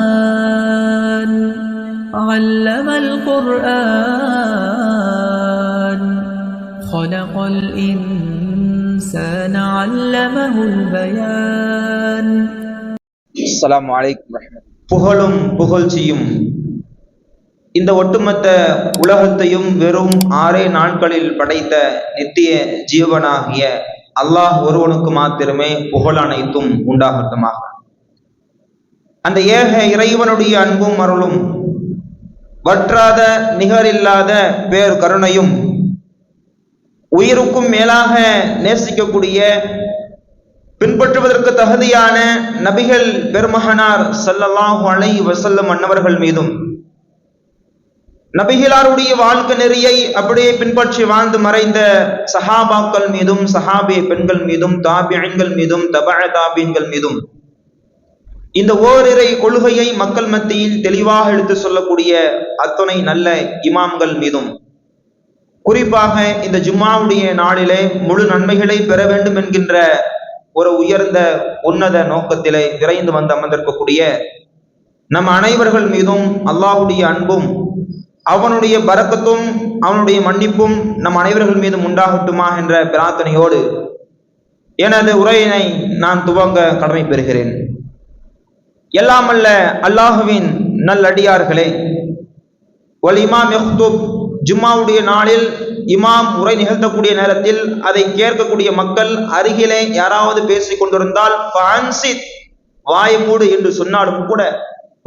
الرحمن علم القرآن خلق الإنسان علمه البيان அஸ்ஸலாமு அலைக்கும் வரஹ்மத்துல்லாஹி. புகழும் புகழ்ச்சியும் இந்த ஒட்டுமொத்த உலகத்தையும் வெறும் ஆறே நாட்களில் படைத்த நித்திய ஜீவனாகிய அல்லாஹ் ஒருவனுக்கு மாத்திரமே புகழ் அனைத்தும் உண்டாகட்டுமாக அந்த ஏக இறைவனுடைய அன்பும் அருளும் வற்றாத நிகரில்லாத பேர் கருணையும் உயிருக்கும் மேலாக நேசிக்கக்கூடிய பின்பற்றுவதற்கு தகுதியான நபிகள் பெருமகனார் சல்லல்லாஹு அலை வசல்லம் அன்னவர்கள் மீதும் நபிகளாருடைய வாழ்க்கை நெறியை அப்படியே பின்பற்றி வாழ்ந்து மறைந்த சஹாபாக்கள் மீதும் சஹாபிய பெண்கள் மீதும் தாபியன்கள் மீதும் தபா தாபியன்கள் மீதும் இந்த ஓரிரை கொள்கையை மக்கள் மத்தியில் தெளிவாக எடுத்து சொல்லக்கூடிய அத்துணை நல்ல இமாம்கள் மீதும் குறிப்பாக இந்த ஜும்மாவுடைய நாளிலே முழு நன்மைகளை பெற வேண்டும் என்கின்ற ஒரு உயர்ந்த உன்னத நோக்கத்திலே விரைந்து வந்து அமர்ந்திருக்கக்கூடிய நம் அனைவர்கள் மீதும் அல்லாஹுடைய அன்பும் அவனுடைய பரக்கத்தும் அவனுடைய மன்னிப்பும் நம் அனைவர்கள் மீதும் உண்டாகட்டுமா என்ற பிரார்த்தனையோடு எனது உரையினை நான் துவங்க கடமை பெறுகிறேன் எல்லாமல்ல அல்லாஹுவின் நல்லடியார்களே. ஒல் இமாம் யஹ்துப் ஜும்மாவுடைய நாளில் இமாம் உரை நிகழ்த்தக்கூடிய நேரத்தில் அதை கேட்கக்கூடிய மக்கள் அருகிலே யாராவது பேசிக் கொண்டிருந்தால் வாய் மூடு என்று சொன்னாலும் கூட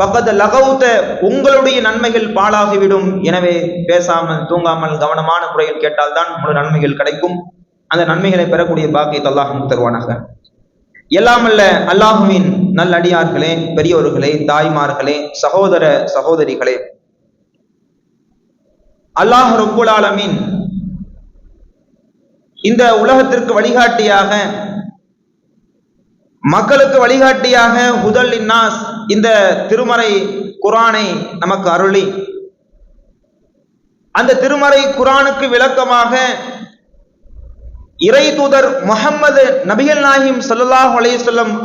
பக்கத்து லகவுத்த உங்களுடைய நன்மைகள் பாழாகிவிடும். எனவே பேசாமல் தூங்காமல் கவனமான முறையில் கேட்டால்தான் உங்களுடைய நன்மைகள் கிடைக்கும். அந்த நன்மைகளை பெறக்கூடிய பாக்கியத்தை அல்லாஹ் தருவானாக. எல்லாமல்ல அல்லாஹுவின் நல்லடியார்களே பெரியோர்களே தாய்மார்களே சகோதர சகோதரிகளே. அல்லாஹ் ரப்புல் இந்த உலகத்திற்கு வழிகாட்டியாக மக்களுக்கு வழிகாட்டியாக ஹுதல் இன்னாஸ் இந்த திருமறை குரானை நமக்கு அருளி. அந்த திருமறை குரானுக்கு விளக்கமாக இறை தூதர் முகம்மது நபிகள் நாயிம் சல்லாஹ் அலைஹி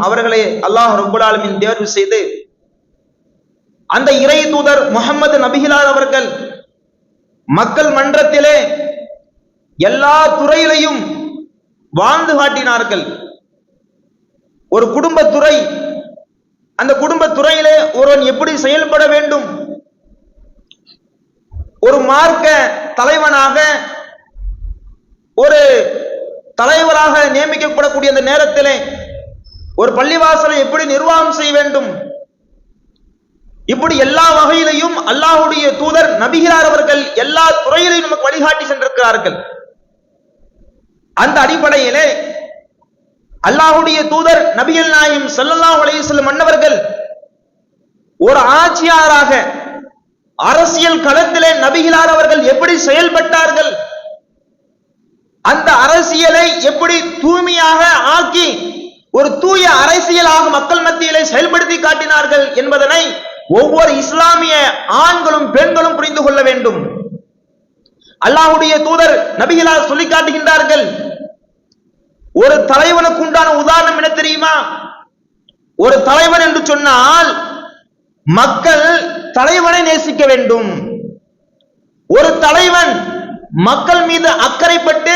அவர்களை அல்லாஹ் ரப்புல் தேர்வு செய்து அந்த இறை தூதர் முகம்மது நபிகிலால் அவர்கள் மக்கள் மன்றத்திலே எல்லா துறையிலையும் வாழ்ந்து காட்டினார்கள். ஒரு குடும்பத்துறை அந்த குடும்பத்துறையிலே ஒருவன் எப்படி செயல்பட வேண்டும்? ஒரு மார்க்க தலைவனாக ஒரு தலைவராக நியமிக்கப்படக்கூடிய அந்த நேரத்திலே ஒரு பள்ளிவாசலை எப்படி நிர்வாகம் செய்ய வேண்டும்? இப்படி எல்லா வகையிலையும் அல்லாஹுடைய தூதர் நபிகிறார் அவர்கள் எல்லா துறையிலையும் நமக்கு வழிகாட்டி சென்றிருக்கிறார்கள். அந்த அடிப்படையிலே அல்லாஹுடைய தூதர் நபிகள் நாயும் ஸல்லல்லாஹு அலைஹி மன்னவர்கள் ஒரு ஆட்சியாராக அரசியல் களத்திலே நபிகளார் அவர்கள் எப்படி செயல்பட்டார்கள்? அந்த அரசியலை எப்படி தூய்மையாக ஆக்கி ஒரு தூய அரசியலாக மக்கள் மத்தியிலே செயல்படுத்தி காட்டினார்கள் என்பதனை ஒவ்வொரு இஸ்லாமிய ஆண்களும் பெண்களும் புரிந்து கொள்ள வேண்டும். அல்லாஹுடைய தூதர் நபிகளா சொல்லி காட்டுகின்றார்கள் ஒரு தலைவனுக்கு உண்டான உதாரணம் என்ன தெரியுமா? ஒரு தலைவன் என்று சொன்னால் மக்கள் தலைவனை நேசிக்க வேண்டும். ஒரு தலைவன் மக்கள் மீது அக்கறைப்பட்டு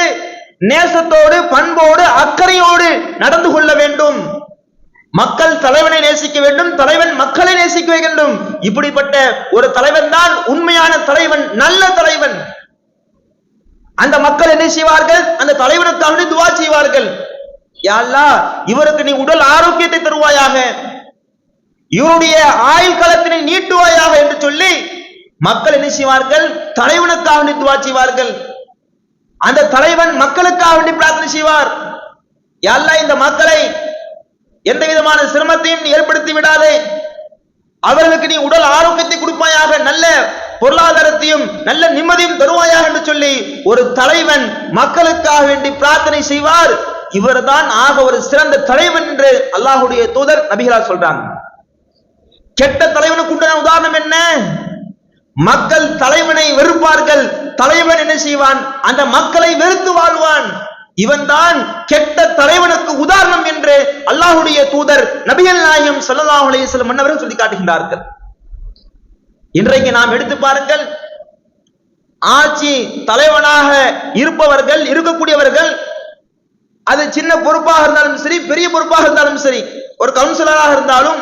நேசத்தோடு பண்போடு அக்கறையோடு நடந்து கொள்ள வேண்டும். மக்கள் தலைவனை நேசிக்க வேண்டும் தலைவன் மக்களை நேசிக்க வேண்டும். இப்படிப்பட்ட ஒரு தலைவன் தான் உண்மையான தலைவன் நல்ல தலைவன். அந்த மக்கள் என்ன செய்வார்கள்? அந்த தலைவனுக்காக துவா செய்வார்கள். யா இவருக்கு நீ உடல் ஆரோக்கியத்தை தருவாயாக. இவருடைய ஆயுள் காலத்தினை நீட்டுவாயாக என்று சொல்லி மக்கள் என்ன செய்வார்கள்? தலைவனுக்காக வேண்டி துவா செய்வார்கள். அந்த தலைவன் மக்களுக்காக வேண்டி பிரார்த்தனை செய்வார். யா இந்த மக்களை எந்த விதமான சிரமத்தையும் நீ ஏற்படுத்தி விடாதே. அவர்களுக்கு நீ உடல் ஆரோக்கியத்தை கொடுப்பாயாக நல்ல பொருளாதாரத்தையும் நல்ல நிம்மதியும் தருவாயாக என்று சொல்லி ஒரு தலைவன் மக்களுக்காக வேண்டி பிரார்த்தனை செய்வார். இவர்தான் ஆக ஒரு சிறந்த தலைவன் என்று அல்லாஹுடைய தூதர் நபிகளா சொல்றாங்க. கெட்ட தலைவனுக்கு உண்டான உதாரணம் என்ன? மக்கள் தலைவனை வெறுப்பார்கள். தலைவன் என்ன செய்வான்? அந்த மக்களை வெறுத்து வாழ்வான். இவன்தான் கெட்ட தலைவனுக்கு உதாரணம் என்று அல்லாஹுடைய தூதர் நபிகள் நாயகம் சல்லாஹ் அலைஹி மன்னவர்கள் சொல்லி காட்டுகின்றார்கள். இன்றைக்கு நாம் எடுத்து பாருங்கள் ஆட்சி தலைவனாக இருப்பவர்கள் இருக்கக்கூடியவர்கள் அது சின்ன பொறுப்பாக இருந்தாலும் சரி பெரிய பொறுப்பாக இருந்தாலும் சரி ஒரு கவுன்சிலராக இருந்தாலும்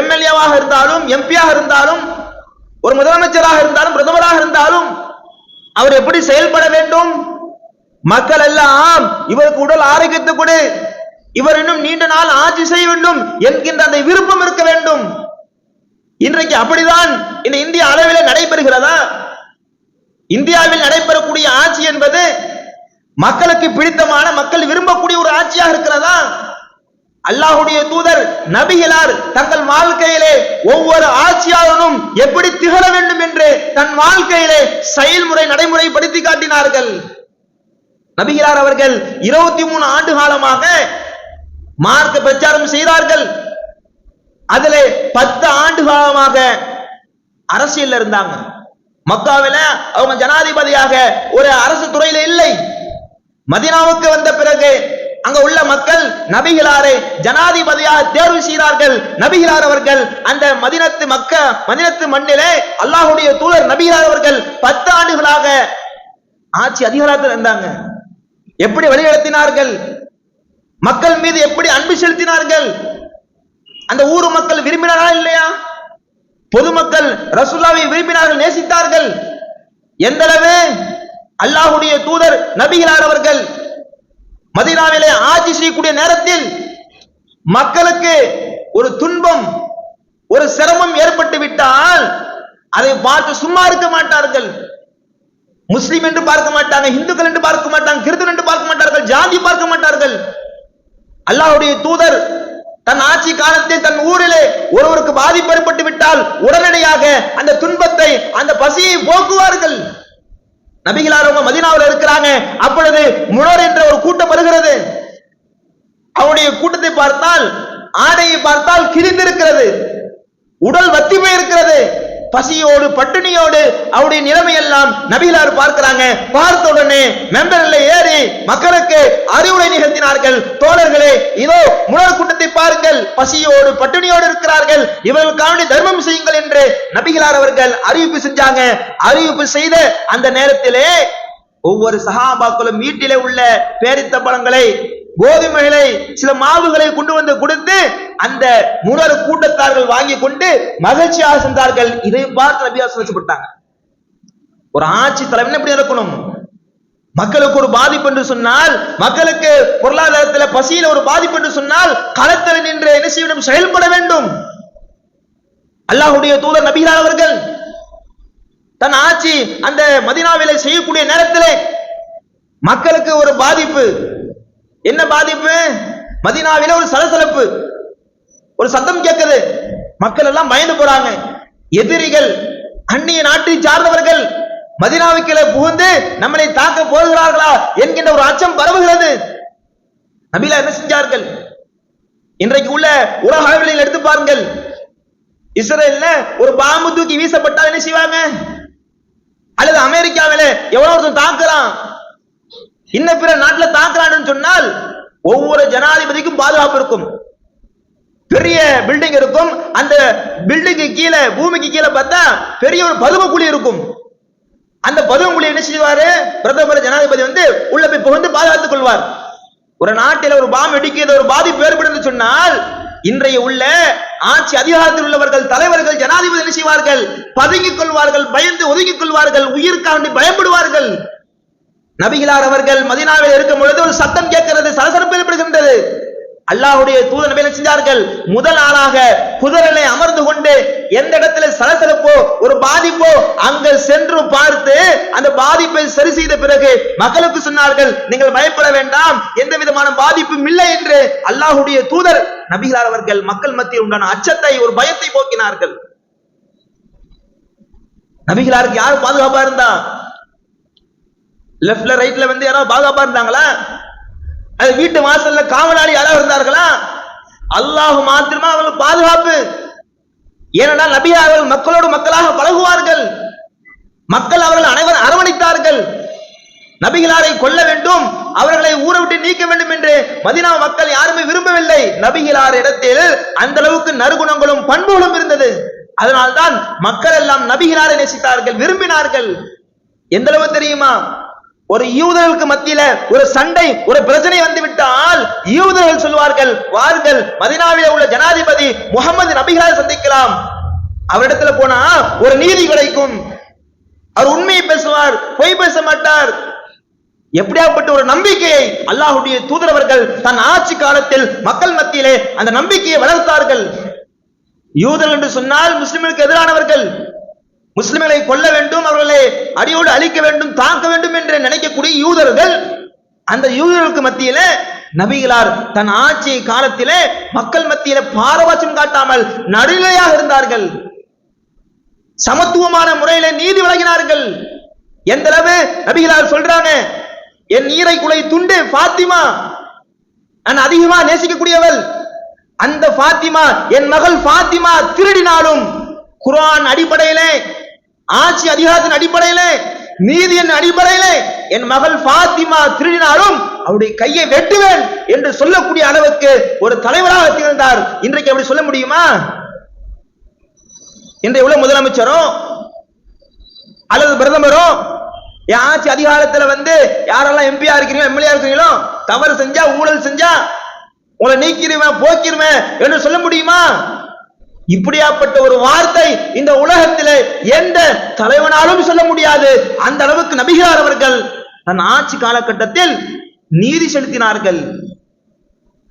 எம்எல்ஏவாக இருந்தாலும் எம்பியாக இருந்தாலும் ஒரு முதலமைச்சராக இருந்தாலும் பிரதமராக இருந்தாலும் அவர் எப்படி செயல்பட வேண்டும்? மக்கள் எல்லாம் இவருக்கு உடல் ஆரோக்கியத்தை கொடு. இவர் இன்னும் நீண்ட நாள் ஆட்சி செய்ய வேண்டும் என்கின்ற அந்த விருப்பம் இருக்க வேண்டும். இன்றைக்கு அப்படிதான் இந்த இந்திய அளவில் நடைபெறுகிறதா? இந்தியாவில் நடைபெறக்கூடிய ஆட்சி என்பது மக்களுக்கு பிடித்தமான மக்கள் விரும்பக்கூடிய ஒரு ஆட்சியாக இருக்கிறதா? அல்லாஹுடைய தூதர் நபிகளார் தங்கள் வாழ்க்கையிலே ஒவ்வொரு ஆட்சியாளனும் எப்படி திகழ வேண்டும் என்று தன் வாழ்க்கையிலே செயல்முறை நடைமுறைப்படுத்தி காட்டினார்கள். நபிகளார் அவர்கள் இருபத்தி மூணு ஆண்டு காலமாக மார்க்க பிரச்சாரம் செய்தார்கள். அதிலே பத்து ஆண்டு காலமாக அரசியல் இருந்தாங்க. மக்காவில அவங்க ஜனாதிபதியாக ஒரு அரசு துறையில இல்லை. மதினாவுக்கு வந்த பிறகு அங்க உள்ள மக்கள் நபிகளாரை ஜனாதிபதியாக தேர்வு செய்தார்கள். நபிகளார் அவர்கள் அந்த மதினத்து மக்க மதினத்து மண்ணிலே அல்லாஹுடைய தூதர் நபிகளார் அவர்கள் பத்து ஆண்டுகளாக ஆட்சி அதிகாரத்தில் இருந்தாங்க. எப்படி வழிநடத்தினார்கள்? மக்கள் மீது எப்படி அன்பு செலுத்தினார்கள்? அந்த ஊர் மக்கள் விரும்பினாரா இல்லையா? பொதுமக்கள் ரசுல்லாவை விரும்பினார்கள் நேசித்தார்கள். எந்த அளவு அல்லாஹுடைய தூதர் நபிகளார் அவர்கள் மதினாவிலே ஆட்சி செய்யக்கூடிய நேரத்தில் மக்களுக்கு ஒரு துன்பம் ஒரு சிரமம் ஏற்பட்டு விட்டால் அதை பார்த்து சும்மா இருக்க மாட்டார்கள். முஸ்லிம் என்று பார்க்க மாட்டாங்க இந்துக்கள் என்று பார்க்க மாட்டாங்க கிறிஸ்தவன் என்று பார்க்க மாட்டார்கள் ஜாதி பார்க்க மாட்டார்கள். அல்லாஹுடைய தூதர் தன் ஆட்சி காலத்தில் தன் ஊரிலே ஒருவருக்கு பாதிப்பு ஏற்பட்டு விட்டால் உடனடியாக அந்த துன்பத்தை அந்த பசியை போக்குவார்கள். நபிகளார் அவங்க மதினாவில் இருக்கிறாங்க. அப்பொழுது முனர் என்ற ஒரு கூட்டம் வருகிறது. அவருடைய கூட்டத்தை பார்த்தால் ஆடையை பார்த்தால் கிழிந்திருக்கிறது. உடல் வத்தி போயிருக்கிறது பசியோடு பட்டினியோடு அவருடைய நிலைமை எல்லாம் நபிகளார் பார்க்கிறாங்க. பார்த்த உடனே மெம்பரில் ஏறி மக்களுக்கு அறிவுரை நிகழ்த்தினார்கள். தோழர்களே இதோ முனர் கூட்டத்தை பாருங்கள். பசியோடு பட்டினியோடு இருக்கிறார்கள். இவர்களுக்காண்டி தர்மம் செய்யுங்கள் என்று நபிகளார் அவர்கள் அறிவிப்பு செஞ்சாங்க. அறிவிப்பு செய்த அந்த நேரத்திலே ஒவ்வொரு சகாபாக்களும் வீட்டிலே உள்ள பேரித்த பழங்களை கோதுமைகளை சில மாவுகளை கொண்டு வந்து கொடுத்து அந்த முரர் கூட்டத்தார்கள் வாங்கி கொண்டு மகிழ்ச்சியாக சென்றார்கள். இதை பார்த்து நபியா சொல்லப்பட்டாங்க ஒரு ஆட்சி தலைவன் எப்படி இருக்கணும் மக்களுக்கு ஒரு பாதிப்பு என்று சொன்னால் மக்களுக்கு பொருளாதாரத்துல பசியில ஒரு பாதிப்பு என்று சொன்னால் களத்தில் நின்று என்ன செய்யணும்? செயல்பட வேண்டும். அல்லாஹுடைய தூதர் நபிகளார் அவர்கள் தன் ஆட்சி அந்த மதினாவிலே செய்யக்கூடிய நேரத்திலே மக்களுக்கு ஒரு பாதிப்பு. என்ன பாதிப்பு? மதினாவில ஒரு சலசலப்பு. ஒரு சத்தம் கேட்குது. மக்கள் எல்லாம் பயந்து போறாங்க. எதிரிகள் அந்நிய நாட்டை சார்ந்தவர்கள் மதினாவுக்குள்ளே புகுந்து நம்மளை தாக்க போகிறார்களா என்கின்ற ஒரு அச்சம் பரவுகிறது. நபிலா என்ன செஞ்சார்கள்? இன்றைக்கு உள்ள உலக அளவில் எடுத்து பாருங்கள். இஸ்ரேல்ல ஒரு பாம்பு தூக்கி வீசப்பட்டால் என்ன செய்வாங்க? அல்லது அமெரிக்காவில எவ்வளவு ஒருத்தன் தாக்குறான் இன்ன பிற நாட்டுல தாக்குறான்னு சொன்னால் ஒவ்வொரு ஜனாதிபதிக்கும் பாதுகாப்பு இருக்கும். பெரிய பில்டிங் இருக்கும். அந்த பில்டிங்கு கீழே பூமிக்கு கீழே பார்த்தா பெரிய ஒரு பதும குழி இருக்கும். அந்த பதும குழி என்ன செய்வாரு? பிரதமர் ஜனாதிபதி வந்து உள்ள போய் புகுந்து பாதுகாத்துக் கொள்வார். ஒரு நாட்டில் ஒரு பாம் வெடிக்கிறது ஒரு பாதிப்பு ஏற்படுது சொன்னால் இன்றைய உள்ள ஆட்சி அதிகாரத்தில் உள்ளவர்கள் தலைவர்கள் ஜனாதிபதி என்ன செய்வார்கள்? பதுங்கிக் கொள்வார்கள் பயந்து ஒதுங்கிக் கொள்வார்கள் உயிருக்காண்டி பயப்படுவார்கள். நபிகளார் அவர்கள் மதினாவில் இருக்கும் பொழுது ஒரு சத்தம் கேட்கிறது சலசலப்பு ஏற்படுகின்றது. அல்லாஹுடைய தூதர் நபி என்ன செஞ்சார்கள்? முதல் ஆளாக குதிரனை அமர்ந்து கொண்டு எந்த இடத்துல சலசலப்போ ஒரு பாதிப்போ அங்க சென்று பார்த்து அந்த பாதிப்பை சரி செய்த பிறகு மக்களுக்கு சொன்னார்கள் நீங்கள் பயப்பட வேண்டாம் எந்த விதமான பாதிப்பும் இல்லை என்று அல்லாஹுடைய தூதர் நபிகளார் அவர்கள் மக்கள் மத்தியில் உண்டான அச்சத்தை ஒரு பயத்தை போக்கினார்கள். நபிகளாருக்கு யார் பாதுகாப்பா இருந்தா? லெஃப்ட்ல ரைட்ல வந்து யாராவது பாதுகாப்பா இருந்தாங்களா? அது வீட்டு வாசல்ல காவலாளி யாராவது இருந்தார்களா? அல்லாஹ் மாத்திரமா அவங்களுக்கு பாதுகாப்பு. ஏனென்றால் நபி அவர்கள் மக்களோடு மக்களாக பழகுவார்கள். மக்கள் அவர்கள் அனைவரும் அரவணைத்தார்கள். நபிகளாரை கொல்ல வேண்டும் அவர்களை ஊரை விட்டு நீக்க வேண்டும் என்று மதினா மக்கள் யாருமே விரும்பவில்லை. நபிகளார் இடத்தில் அந்த அளவுக்கு நறுகுணங்களும் பண்புகளும் இருந்தது. அதனால்தான் மக்கள் எல்லாம் நபிகளாரை நேசித்தார்கள் விரும்பினார்கள். எந்த அளவு தெரியுமா? ஒரு யூதர்களுக்கு மத்தியில ஒரு சண்டை ஒரு பிரச்சனை வந்து விட்டால் யூதர்கள் சொல்வார்கள் வாருங்கள் மதினாவில உள்ள ஜனாதிபதி முகமது நபிகளை சந்திக்கலாம். அவரிடத்துல போனா ஒரு நீதி கிடைக்கும். அவர் உண்மையை பேசுவார் பொய் பேச மாட்டார். எப்படியாப்பட்ட ஒரு நம்பிக்கையை அல்லாஹுடைய தூதரவர்கள் தன் ஆட்சி காலத்தில் மக்கள் மத்தியிலே அந்த நம்பிக்கையை வளர்த்தார்கள். யூதர் என்று சொன்னால் முஸ்லிம்களுக்கு எதிரானவர்கள். முஸ்லிம்களை கொல்ல வேண்டும் அவர்களை அடியோடு அழிக்க வேண்டும் தாக்க வேண்டும் என்று நினைக்கக்கூடிய யூதர்கள் அந்த யூதர்களுக்கு மத்தியில நபிகளார் தன் ஆட்சி காலத்திலே மக்கள் மத்தியில பாரபட்சம் காட்டாமல் நடுநிலையாக இருந்தார்கள். சமத்துவமான முறையில நீதி வழங்கினார்கள். எந்த அளவு? நபிகளார் சொல்றாங்க என் நீரை குலை துண்டு பாத்திமா நான் அதிகமா நேசிக்கக்கூடியவள். அந்த பாத்திமா என் மகள் பாத்திமா திருடினாலும் குரான் அடிப்படையிலே ஆட்சி அதிகாரத்தின் அடிப்படையிலே நீதியின் அடிப்படையிலே என் மகள் பாத்திமா திருடினாலும் அவருடைய கையை வெட்டுவேன் என்று சொல்லக்கூடிய அளவுக்கு ஒரு தலைவராக திகழ்ந்தார். இன்றைக்கு அப்படி சொல்ல முடியுமா? இன்றைய உள்ள முதலமைச்சரும் அல்லது பிரதமரும் என் ஆட்சி அதிகாரத்துல வந்து யாரெல்லாம் எம்பியா இருக்கிறீங்களோ எம்எல்ஏ இருக்கிறீங்களோ தவறு செஞ்சா ஊழல் செஞ்சா உங்களை நீக்கிடுவேன் போக்கிடுவேன் என்று சொல்ல முடியுமா? இப்படியாப்பட்ட ஒரு வார்த்தை இந்த உலகத்திலே எந்த தலைவனாலும் சொல்ல முடியாது. அந்த அளவுக்கு நபிகார் அவர்கள் தன் ஆட்சி காலகட்டத்தில் நீதி செலுத்தினார்கள்.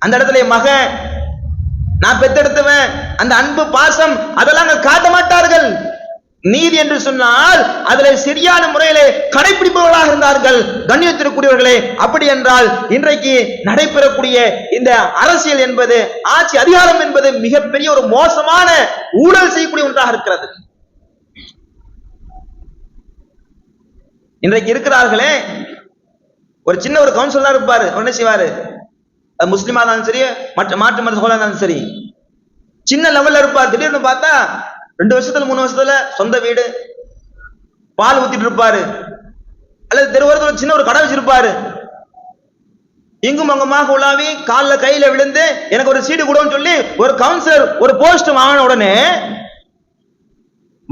அந்த இடத்துல மக மகன் நான் பெத்தெடுத்துவேன் அந்த அன்பு பாசம் அதெல்லாம் காட்ட மாட்டார்கள். நீதி என்று சொன்னால் அதுல சரியான முறையிலே கடைபிடிப்பவர்களாக இருந்தார்கள். கண்ணியத்திற்குரியவர்களே அப்படி என்றால் இன்றைக்கு நடைபெறக்கூடிய இந்த அரசியல் என்பது ஆட்சி அதிகாரம் என்பது மிகப்பெரிய ஒரு மோசமான ஊழல் செய்யக்கூடிய ஒன்றாக இருக்கிறது. இன்றைக்கு இருக்கிறார்களே ஒரு சின்ன ஒரு கவுன்சிலர் இருப்பாரு என்ன செய்வாரு? முஸ்லிமா இருந்தாலும் சரி மற்ற மாற்று மத இருந்தாலும் சரி. சின்ன லெவல்ல இருப்பார். திடீர்னு பார்த்தா ரெண்டு வருஷத்துல மூணு வருஷத்துல சொந்த வீடு பால் ஊத்திட்டு இருப்பாரு. அல்லது தெருவோரத்துல சின்ன ஒரு கடை வச்சிருப்பாரு. இங்கும் அங்குமாக உலாவி காலில் கையில விழுந்து எனக்கு ஒரு சீடு கொடுன்னு சொல்லி ஒரு கவுன்சிலர் ஒரு போஸ்ட் வாங்கின உடனே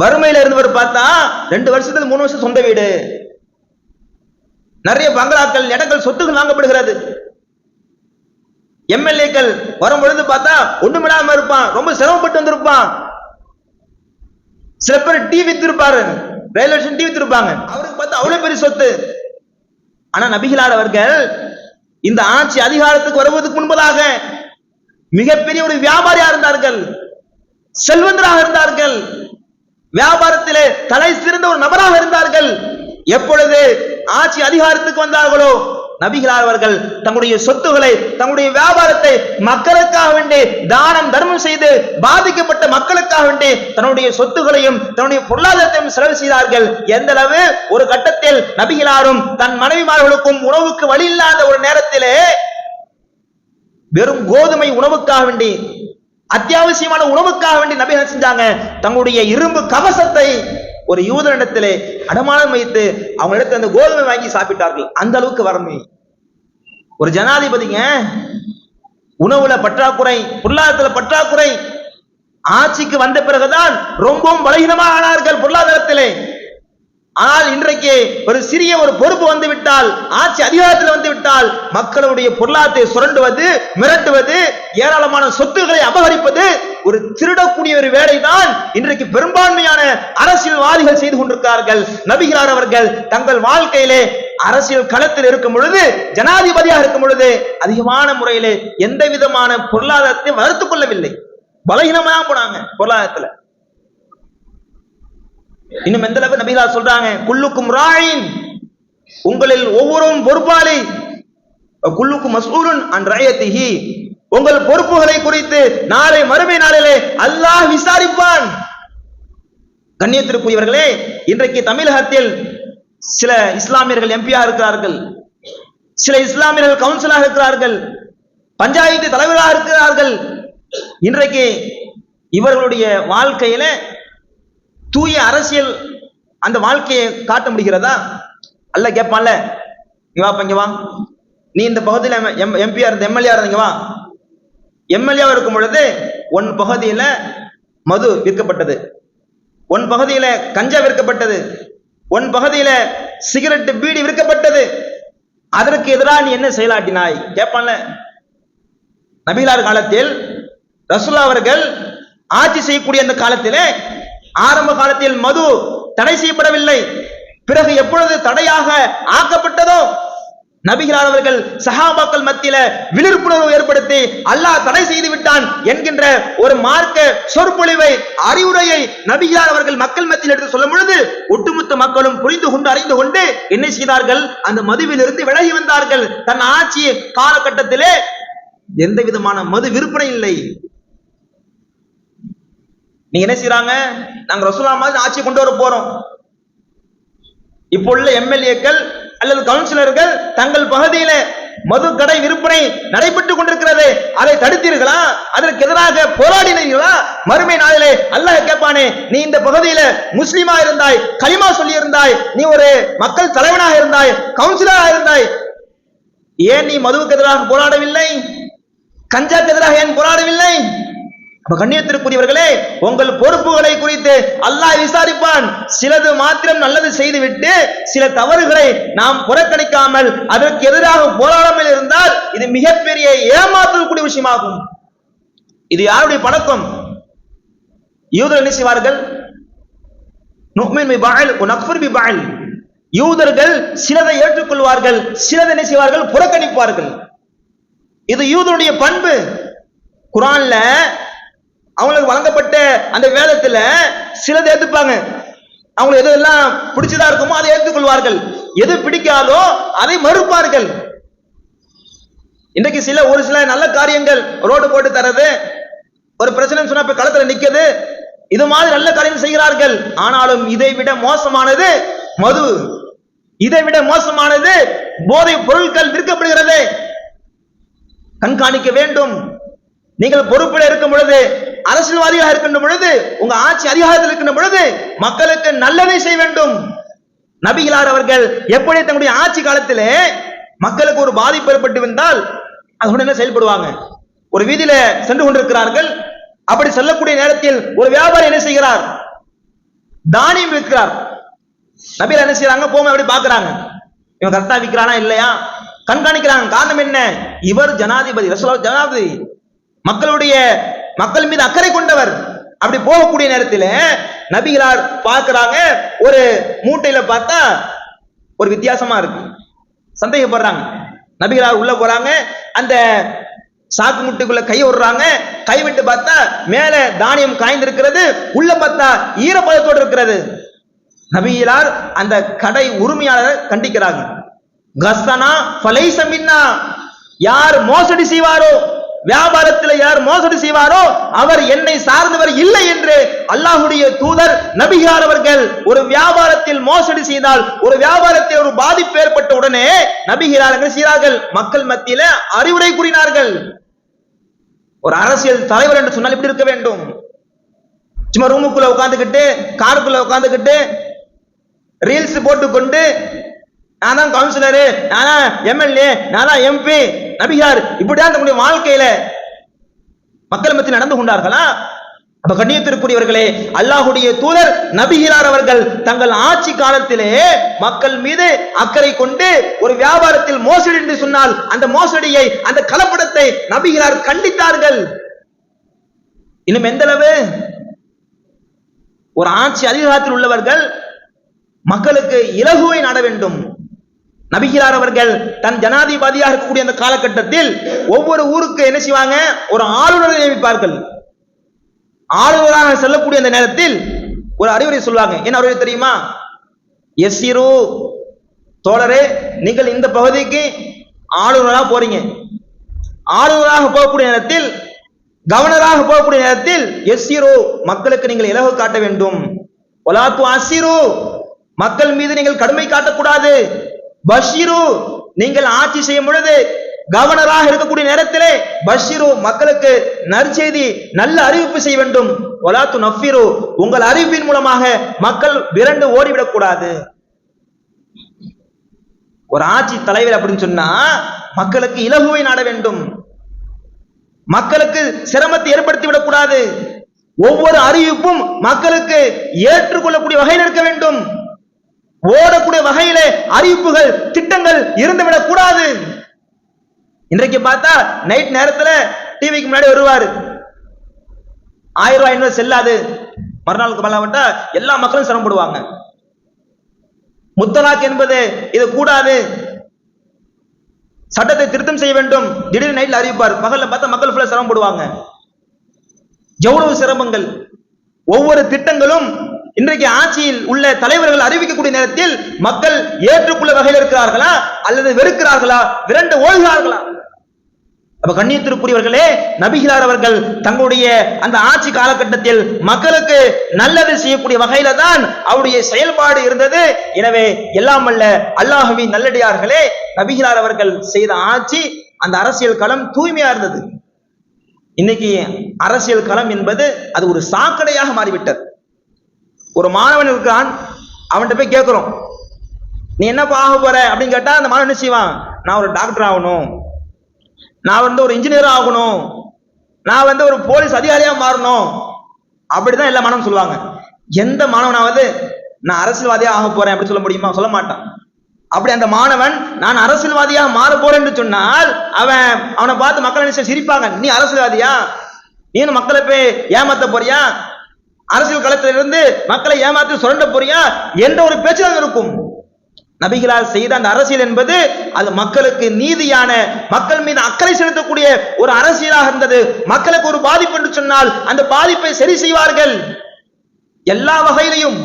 வறுமையில இருந்தவர் பார்த்தா ரெண்டு வருஷத்துல மூணு வருஷம் சொந்த வீடு. நிறைய பங்களாக்கள் இடங்கள் சொத்துகள் வாங்கப்படுகிறது. எம்எல்ஏக்கள் வரும் பொழுது பார்த்தா ஒண்ணுமில்லாம இருப்பான். ரொம்ப சிரமப்பட்டு வந்திருப்பான். சில பேர் டி வித்திருப்பாரு. ரயில்வே ஸ்டேஷன் டி வித்திருப்பாங்க. அவருக்கு பார்த்தா அவ்வளவு பெரிய சொத்து. ஆனா நபிகளார் அவர்கள் இந்த ஆட்சி அதிகாரத்துக்கு வருவதற்கு முன்பதாக மிகப்பெரிய ஒரு வியாபாரியா இருந்தார்கள். செல்வந்தராக இருந்தார்கள். வியாபாரத்திலே தலை சிறந்த ஒரு நபராக இருந்தார்கள். எப்பொழுது ஆட்சி அதிகாரத்துக்கு வந்தார்களோ நபிகளார் அவர்கள் தங்களுடைய சொத்துக்களை தங்களுடைய வியாபாரத்தை மக்களுக்காக வேண்டி தானம் தர்மம் செய்து பாதிக்கப்பட்ட மக்களுக்காக வேண்டி தன்னுடைய சொத்துகளையும் தன்னுடைய பொருளாதாரத்தையும் செலவு செய்தார்கள். எந்த அளவு? ஒரு கட்டத்தில் நபிகளாரும் தன் மனைவிமார்களுக்கும் உணவுக்கு வழி இல்லாத ஒரு நேரத்திலே வெறும் கோதுமை உணவுக்காக வேண்டி அத்தியாவசியமான உணவுக்காக வேண்டி நபிகள் செஞ்சாங்க. தங்களுடைய இரும்பு கவசத்தை ஒரு யூதனிடத்திலே அடமானம் வைத்து அவங்க அந்த கோதுமை வாங்கி சாப்பிட்டார்கள். அந்த அளவுக்கு வறுமை. ஒரு ஜனாதிபதிங்க உணவுல பற்றாக்குறை பொருளாதாரத்துல பற்றாக்குறை ஆட்சிக்கு வந்த பிறகுதான் ரொம்பவும் பலகீனமாக ஆனார்கள் பொருளாதாரத்திலே. ஆனால் இன்றைக்கு ஒரு சிறிய ஒரு பொறுப்பு வந்து விட்டால் ஆட்சி அதிகாரத்தில் வந்து விட்டால் மக்களுடைய பொருளாதாரத்தை சுரண்டுவது மிரட்டுவது ஏராளமான சொத்துக்களை அபகரிப்பது ஒரு திருடக்கூடிய ஒரு வேலைதான் இன்றைக்கு பெரும்பான்மையான அரசியல்வாதிகள் செய்து கொண்டிருக்கிறார்கள். நபிகிறார் அவர்கள் தங்கள் வாழ்க்கையிலே அரசியல் களத்தில் இருக்கும் பொழுது ஜனாதிபதியாக இருக்கும் பொழுது அதிகமான முறையிலே எந்த விதமான பொருளாதாரத்தை வளர்த்துக் கொள்ளவில்லை. பலகீனமா போனாங்க பொருளாதாரத்துல. இன்னும் எந்த அளவு நபிகளா சொல்றாங்க? குல்லுக்கும் ராயின். உங்களில் ஒவ்வொருவரும் பொறுப்பாளி. குல்லுக்கும் மசூரன் அன் ரயத்திஹி உங்கள் பொறுப்புகளை குறித்து நாளை மறுமை நாளிலே அல்லாஹ் விசாரிப்பான். கண்ணியத்திற்குரியவர்களே இன்றைக்கு தமிழகத்தில் சில இஸ்லாமியர்கள் எம்பியா இருக்கிறார்கள். சில இஸ்லாமியர்கள் கவுன்சிலாக இருக்கிறார்கள். பஞ்சாயத்து தலைவராக இருக்கிறார்கள். இன்றைக்கு இவர்களுடைய வாழ்க்கையில தூய அரசியல் அந்த வாழ்க்கையை காட்ட முடிகிறதா? அல்ல கேட்பான்ல இங்க வா இங்க வா. நீ இந்த பகுதியில் எம்பியா இருந்த எம்எல்ஏ இருந்தீங்க வா. எம்எல்ஏவா இருக்கும் பொழுது உன் பகுதியில மது விற்கப்பட்டது. உன் பகுதியில கஞ்சா விற்கப்பட்டது. உன் பகுதியில சிகரெட் பீடி விற்கப்பட்டது. அதற்கு எதிராக நீ என்ன செயலாட்டினாய் கேட்பான்ல நபிலார் காலத்தில் ரசுல்லா அவர்கள் ஆட்சி செய்யக்கூடிய அந்த காலத்திலே ஆரம்ப காலத்தில் மது தடை செய்யப்படவில்லை. பிறகு எப்பொழுது தடையாக ஆக்கப்பட்டதோ? நபிகளார் அவர்கள் சஹாபாக்கள் மத்தியில விழிப்புணர்வு ஏற்படுத்தி அல்லாஹ் தடை செய்து விட்டான் என்கின்ற ஒரு மார்க்க சொற்பொழிவை அறிவுரையை நபிகளார் அவர்கள் மக்கள் மத்தியில் எடுத்து சொல்லும் பொழுது ஒட்டுமொத்த மக்களும் புரிந்து கொண்டு அறிந்து கொண்டு என்ன செய்தார்கள்? அந்த மதுவிலிருந்து விலகி வந்தார்கள். தன் ஆட்சி காலகட்டத்திலே எந்த விதமான மது விற்பனை இல்லை. நீங்க என்ன செய்யறாங்க நாங்க ரசூலா மாதிரி ஆட்சி கொண்டு வர போறோம். இப்போ உள்ள எம்எல்ஏக்கள் அல்லது கவுன்சிலர்கள் தங்கள் பகுதியில மது கடை விற்பனை நடைபெற்றுக் கொண்டிருக்கிறது. அதை தடுத்தீர்களா? அதற்கு எதிராக போராடினீர்களா? மறுமை நாளிலே அல்லாஹ் கேட்பானே நீ இந்த பகுதியில முஸ்லீமா இருந்தாய் களிமா சொல்லி இருந்தாய் நீ ஒரு மக்கள் தலைவனாக இருந்தாய் கவுன்சிலராக இருந்தாய். ஏன் நீ மதுவுக்கு எதிராக போராடவில்லை? கஞ்சாக்கு எதிராக ஏன் போராடவில்லை? அப்ப கண்ணியத்திற்குரியவர்களே உங்கள் பொறுப்புகளை குறித்து அல்லாஹ் விசாரிப்பான். சிலது மாத்திரம் நல்லது செய்துவிட்டு சில தவறுகளை நாம் புறக்கணிக்காமல் அதற்கு எதிராக போராடாமல் இருந்தால் இது மிகப்பெரிய ஏமாற்றக்கூடிய விஷயமாகும். இது யாருடைய பழக்கம்? யூதர் என்ன செய்வார்கள்? நுக்மின் பி யூதர்கள் சிலதை ஏற்றுக்கொள்வார்கள் சிலதை என்ன செய்வார்கள்? புறக்கணிப்பார்கள். இது யூதருடைய பண்பு. குரான்ல அவங்களுக்கு வழங்கப்பட்ட அந்த வேதத்துல சிலது ஏத்துப்பாங்க. அவங்களுக்கு எது எல்லாம் பிடிச்சதா இருக்குமோ அதை ஏற்றுக்கொள்வார்கள். எது பிடிக்காதோ அதை மறுப்பார்கள். இன்றைக்கு சில ஒரு சில நல்ல காரியங்கள் ரோடு போட்டு தரது ஒரு பிரச்சனை சொன்னா இப்ப களத்துல நிக்கிறது இது மாதிரி நல்ல காரியம் செய்கிறார்கள். ஆனாலும் இதை விட மோசமானது மது. இதை விட மோசமானது போதை பொருட்கள் விற்கப்படுகிறது. கண்காணிக்க வேண்டும். நீங்கள் பொறுப்பில் இருக்கும் பொழுது அரசியல்வாதிகளாக இருக்கின்ற பொழுது உங்க ஆட்சி அதிகாரத்தில் இருக்கின்ற பொழுது மக்களுக்கு நல்லதை செய்ய வேண்டும். நபிகளார் அவர்கள் எப்படி தங்களுடைய ஆட்சி காலத்திலே மக்களுக்கு ஒரு பாதிப்பு ஏற்பட்டு வந்தால் அதோட செயல்படுவாங்க? ஒரு வீதியில சென்று கொண்டிருக்கிறார்கள். அப்படி செல்லக்கூடிய நேரத்தில் ஒரு வியாபாரி என்ன செய்கிறார்? தானியம் விற்கிறார். நபிகள் என்ன செய்யறாங்க போங்க அப்படி பாக்குறாங்க இவன் கரெக்டா விற்கிறானா இல்லையா? கண்காணிக்கிறாங்க. காரணம் என்ன? இவர் ஜனாதிபதி ரசூலுல்லாஹ் ஜனாதிபதி. மக்களுடைய மக்கள் மீது அக்கறை கொண்டவர். அப்படி போகக்கூடிய நேரத்தில் நபிகளார் பார்க்குறாங்க. ஒரு மூட்டையில் பார்த்தா ஒரு வித்தியாசமா இருக்கு. சந்தேகப்படுறாங்க. நபிகளார் உள்ள போறாங்க. அந்த சாக்கு முட்டுக்குள்ள கை விடுறாங்க கை விட்டு பார்த்தா மேல தானியம் காய்ந்திருக்கிறது. உள்ள பார்த்தா ஈரப்பதத்தோடு இருக்கிறது. நபிகளார் அந்த கடை உரிமையாளரை கண்டிக்கிறாங்க. கஸ்தனா ஃபலைசமின்னா யார் மோசடி செய்வாரோ? வியாபாரத்தில் யார் மோசடி செய்வாரோ அவர் என்னை சார்ந்தவர் இல்லை என்று அல்லாஹுடைய தூதர் நபிகார் அவர்கள் ஒரு வியாபாரத்தில் மோசடி செய்தால் ஒரு வியாபாரத்தில் ஒரு பாதிப்பு ஏற்பட்ட உடனே நபிகிறார் செய்தார்கள். மக்கள் மத்தியில அறிவுரை கூறினார்கள். ஒரு அரசியல் தலைவர் என்று சொன்னால் இப்படி இருக்க வேண்டும்? சும்மா ரூமுக்குள்ள உட்காந்துக்கிட்டு காருக்குள்ள உட்காந்துக்கிட்டு ரீல்ஸ் போட்டுக்கொண்டு நான் தான் கவுன்சிலரு நான் தான் எம்எல்ஏ நான் தான் எம்பி நபிகார் இப்படிதான் தன்னுடைய வாழ்க்கையில மக்கள் மத்தியில் நடந்து கொண்டார்களா? அப்ப கண்ணியத்திற்குரியவர்களே அல்லாஹுடைய தூதர் நபிகிறார் அவர்கள் தங்கள் ஆட்சி காலத்திலே மக்கள் மீது அக்கறை கொண்டு ஒரு வியாபாரத்தில் மோசடி என்று சொன்னால் அந்த மோசடியை அந்த கலப்படத்தை நபிகிறார் கண்டித்தார்கள். இன்னும் எந்த அளவு? ஒரு ஆட்சி அதிகாரத்தில் உள்ளவர்கள் மக்களுக்கு இலகுவை நாட வேண்டும். நபிகிறார் அவர்கள் தன் ஜனாதிபதியாக இருக்கக்கூடிய அந்த காலகட்டத்தில் ஒவ்வொரு ஊருக்கு என்ன செய்வாங்க? ஒரு ஆளுநரை நியமிப்பார்கள். ஆளுநராக செல்லக்கூடிய அந்த நேரத்தில் ஒரு அறிவுரை சொல்லுவாங்க. என்ன அறிவுரை தெரியுமா? எஸ்இரு தோழரே நீங்கள் இந்த பகுதிக்கு ஆளுநராக போறீங்க. ஆளுநராக போகக்கூடிய நேரத்தில் கவர்னராக போகக்கூடிய நேரத்தில் எஸ்இரு மக்களுக்கு நீங்கள் இலகு காட்ட வேண்டும். ஒலாத்து அசிரு மக்கள் மீது நீங்கள் கடுமை காட்டக்கூடாது. பஷீரு நீங்கள் ஆட்சி செய்யும் பொழுது கவர்னராக இருக்கக்கூடிய நேரத்திலே பஷீரு மக்களுக்கு நற்செய்தி நல்ல அறிவிப்பு செய்ய வேண்டும். ஒலாத்து நஃபிரு உங்கள் அறிவிப்பின் மூலமாக மக்கள் விரண்டு ஓடிவிடக் கூடாது. ஒரு ஆட்சி தலைவர் அப்படின்னு சொன்னா மக்களுக்கு இலகுவை நாட வேண்டும். மக்களுக்கு சிரமத்தை ஏற்படுத்தி விடக்கூடாது ஒவ்வொரு அறிவிப்பும் மக்களுக்கு ஏற்றுக்கொள்ளக்கூடிய வகையில் இருக்க வேண்டும். ஓடக்கூடிய வகையிலே அறிவிப்புகள் திட்டங்கள் இருந்துவிடக் கூடாது. இன்றைக்கு பார்த்தா நைட் நேரத்துல டிவிக்கு முன்னாடி வருவாரு. ஆயிரம் ரூபாய் ஐநூறு செல்லாது. மறுநாளுக்கு மேலாவட்டா எல்லா மக்களும் சிரமப்படுவாங்க முத்தலாக் என்பது இது கூடாது. சட்டத்தை திருத்தம் செய்ய வேண்டும். திடீர்னு நைட்ல அறிவிப்பார். பகல்ல பார்த்தா மக்கள் ஃபுல்லா சிரமப்படுவாங்க எவ்வளவு சிரமங்கள்? ஒவ்வொரு திட்டங்களும் இன்றைக்கு ஆட்சியில் உள்ள தலைவர்கள் அறிவிக்கக்கூடிய நேரத்தில் மக்கள் ஏற்றுக்கொள்ள வகையில் இருக்கிறார்களா? அல்லது வெறுக்கிறார்களா? விரண்டு ஓடுகிறார்களா? அப்ப கண்ணியத்திற்குரியவர்களே நபிகிலார் அவர்கள் தங்களுடைய அந்த ஆட்சி காலகட்டத்தில் மக்களுக்கு நல்லது செய்யக்கூடிய வகையில தான் அவருடைய செயல்பாடு இருந்தது. எனவே எல்லாம் அல்ல அல்லாஹுவின் நல்லடியார்களே நபிகிலார் அவர்கள் செய்த ஆட்சி அந்த அரசியல் களம் தூய்மையா இருந்தது. இன்னைக்கு அரசியல் களம் என்பது அது ஒரு சாக்கடையாக மாறிவிட்டது. ஒரு மாணவன் இருக்கான் அவன்கிட்ட போய் கேட்குறோம். நீ என்னப்பா ஆக போற? அப்படின்னு கேட்டால் அந்த மாணவன் என்ன செய்வான்? நான் ஒரு டாக்டர் ஆகணும். நான் வந்து ஒரு இன்ஜினியர் ஆகணும். நான் வந்து ஒரு போலீஸ் அதிகாரியாக மாறணும். அப்படிதான் எல்லா மாணவன் சொல்லுவாங்க. எந்த மாணவனாவது நான் அரசியல்வாதியாக ஆக போறேன் அப்படி சொல்ல முடியுமா? சொல்ல மாட்டான். அப்படி அந்த மாணவன் நான் அரசியல்வாதியாக மாற போறேன் என்று சொன்னால் அவன் அவனை பார்த்து மக்கள் என்ன சிரிப்பாங்க. நீ அரசியல்வாதியா? நீ மக்களை போய் ஏமாத்த போறியா? அரசியல் களத்திலிருந்து மக்களை ஏமாத்தி சுரண்ட போறியா என்ற ஒரு பேச்சு தான் இருக்கும். நபிகளால் செய்த அந்த அரசியல் என்பது அது மக்களுக்கு நீதியான மக்கள் மீது அக்கறை செலுத்தக்கூடிய ஒரு அரசியலாக இருந்தது. மக்களுக்கு ஒரு பாதிப்பு என்று சொன்னால் அந்த பாதிப்பை சரி செய்வார்கள். எல்லா வகையிலையும்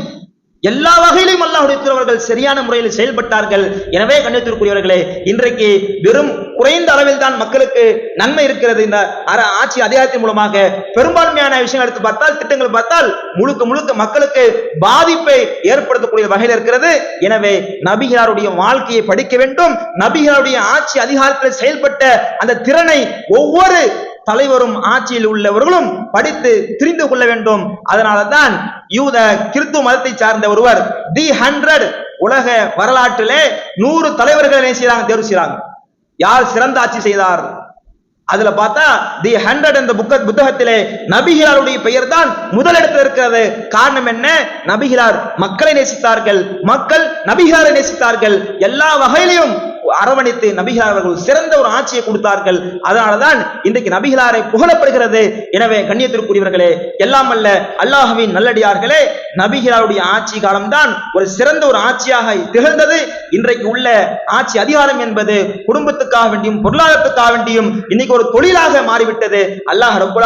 எல்லா வகையிலும் அல்லாஹுடைய சரியான முறையில் செயல்பட்டார்கள். எனவே கண்ணியத்திற்குரியவர்களே இன்றைக்கு வெறும் குறைந்த அளவில் தான் மக்களுக்கு நன்மை இருக்கிறது. இந்த ஆட்சி அதிகாரத்தின் மூலமாக பெரும்பான்மையான விஷயங்கள் எடுத்து பார்த்தால் திட்டங்கள் பார்த்தால் முழுக்க முழுக்க மக்களுக்கு பாதிப்பை ஏற்படுத்தக்கூடிய வகையில் இருக்கிறது. எனவே நபிகளாருடைய வாழ்க்கையை படிக்க வேண்டும். நபிகளாருடைய ஆட்சி அதிகாரத்தில் செயல்பட்ட அந்த திறனை ஒவ்வொரு தலைவரும் ஆட்சியில் உள்ளவர்களும் படித்து தெரிந்து கொள்ள வேண்டும். அதனால தான் யூத கிறிஸ்துவ மதத்தை சார்ந்த ஒருவர் தி ஹண்ட்ரட் உலக வரலாற்றிலே நூறு தலைவர்களை என்ன செய்றாங்க தேர்வு செய்யறாங்க யார் சிறந்த ஆட்சி செய்தார்? அதுல பார்த்தா தி ஹண்ட்ரட் என்ற புக்க புத்தகத்திலே நபிகிலாருடைய பெயர் தான் முதலிடத்தில் இருக்கிறது. காரணம் என்ன? நபிகிலார் மக்களை நேசித்தார்கள். மக்கள் நபிகாரை நேசித்தார்கள். எல்லா வகையிலையும் அரவணைத்து நபிகளார் அவர்கள் சிறந்த ஒரு ஆட்சியை கொடுத்தார்கள். அதனாலதான் இன்றைக்கு நபிகளாரை புகழப்படுகிறது. எனவே கண்ணியத்திற்குரியவர்களே எல்லாம் அல்ல அல்லாஹுவின் நல்லடியார்களே நபிகளாருடைய ஆட்சி காலம்தான் ஒரு சிறந்த ஒரு ஆட்சியாக திகழ்ந்தது. இன்றைக்கு உள்ள ஆட்சி அதிகாரம் என்பது குடும்பத்துக்காக வேண்டியும் பொருளாதாரத்துக்காக வேண்டியும் இன்னைக்கு ஒரு தொழிலாக மாறிவிட்டது. அல்லாஹ் ரப்புல்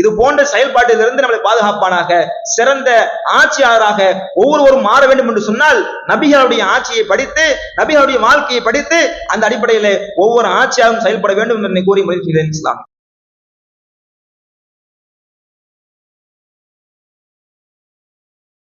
இது போன்ற செயல்பாட்டிலிருந்து நம்மளை பாதுகாப்பானாக சிறந்த ஆட்சியாளராக ஒவ்வொருவரும் மாற வேண்டும் என்று சொன்னால் நபிகளுடைய ஆட்சியை படித்து நபிகளுடைய வாழ்க்கையை படித்து அந்த அடிப்படையில் ஒவ்வொரு ஆட்சியாகவும் செயல்பட வேண்டும் என்று கூறி முயற்சி இஸ்லாம்.